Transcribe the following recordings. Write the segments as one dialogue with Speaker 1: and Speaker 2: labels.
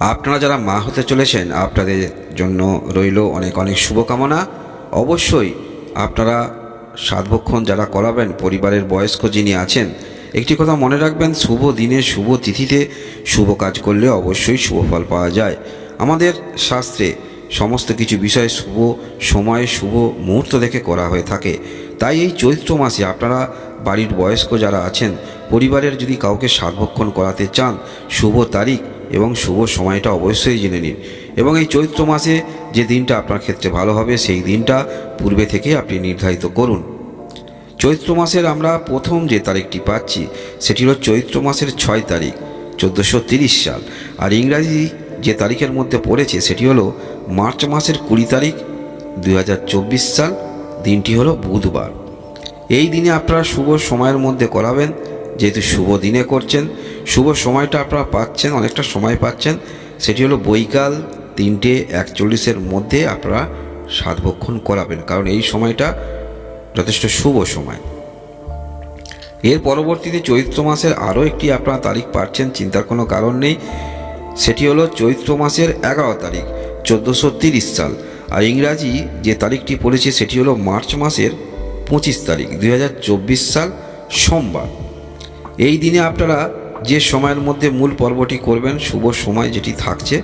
Speaker 1: আপনারা যারা মা হতে চলেছেন, আপনাদের জন্য রইল অনেক অনেক শুভকামনা। অবশ্যই আপনারা সাতভক্ষণ যারা করাবেন, পরিবারের বয়স্ক যিনি আছেন, একটি কথা মনে রাখবেন, শুভ দিনে, শুভ তিথিতে শুভ কাজ করলে অবশ্যই শুভ ফল পাওয়া যায়। আমাদের শাস্ত্রে সমস্ত কিছু বিষয় শুভ সময়, শুভ মুহূর্ত দেখে করা হয়ে থাকে। তাই এই চৈত্র মাসে আপনারা বাড়ির বয়স্ক যারা আছেন, পরিবারের যদি কাউকে সাতভক্ষণ করাতে চান, শুভ তারিখ এবং শুভ সময়টা অবশ্যই জেনে নিন। এবং এই চৈত্র মাসে যে দিনটা আপনার ক্ষেত্রে ভালো হবে, সেই দিনটা পূর্বে থেকে আপনি নির্ধারিত করুন। চৈত্র মাসের আমরা প্রথম যে তারিখটি পাচ্ছি, সেটি হলো চৈত্র মাসের ছয় তারিখ, চোদ্দোশো সাল। আর ইংরাজি যে তারিখের মধ্যে পড়েছে, সেটি হলো মার্চ মাসের কুড়ি তারিখ দু হাজার চব্বিশ সাল। দিনটি হলো বুধবার। এই দিনে আপনারা শুভ সময়ের মধ্যে করাবেন যেহেতু শুভ দিনে করছেন, শুভ সময়টা আপনারা পাচ্ছেন, অনেকটা সময় পাচ্ছেন। সেটি হলো বৈকাল তিনটে একচল্লিশের মধ্যে আপনারা সাতভক্ষণ করাবেন, কারণ এই সময়টা যথেষ্ট শুভ সময়। এর পরবর্তীতে চৈত্র মাসের আরও একটি আপনারা তারিখ পাচ্ছেন, চিন্তার কোনো কারণ নেই। সেটি হলো চৈত্র মাসের এগারো তারিখ, চোদ্দোশো তিরিশ সাল। আর ইংরাজি যে তারিখটি পড়েছে, সেটি হলো মার্চ মাসের পঁচিশ তারিখ দু হাজার চব্বিশ সাল সোমবার। এই দিনে আপনারা যে সময়ের মধ্যে মূল পর্বটি করবেন, শুভ সময় যেটি থাকছে,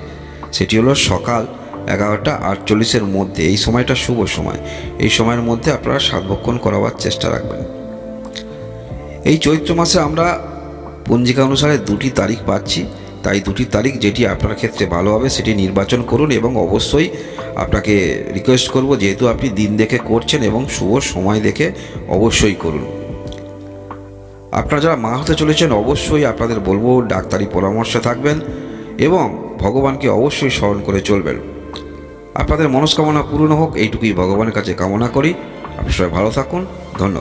Speaker 1: সেটি হলো সকাল এগারোটা আটচল্লিশের মধ্যে। এই সময়টা শুভ সময়। এই সময়ের মধ্যে আপনারা সাতভক্ষণ করাবার চেষ্টা রাখবেন। এই চৈত্র মাসে আমরা পঞ্জিকা অনুসারে দুটি তারিখ পাচ্ছি। তাই দুটি তারিখ যেটি আপনার ক্ষেত্রে ভালো হবে, সেটি নির্বাচন করুন এবং অবশ্যই আপনাকে রিকোয়েস্ট করব, যেহেতু আপনি দিন দেখে করছেন এবং শুভ সময় দেখে অবশ্যই করুন। আপনারা যারা মা হতে চলেছেন, অবশ্যই আপনাদের বলব, ডাক্তারি পরামর্শে থাকবেন এবং ভগবানকে অবশ্যই স্মরণ করে চলবেন। আপনাদের মনস্কামনা পূরণ হোক, এইটুকুই ভগবানের কাছে কামনা করি। আপনি সবাই ভালো থাকুন। ধন্যবাদ।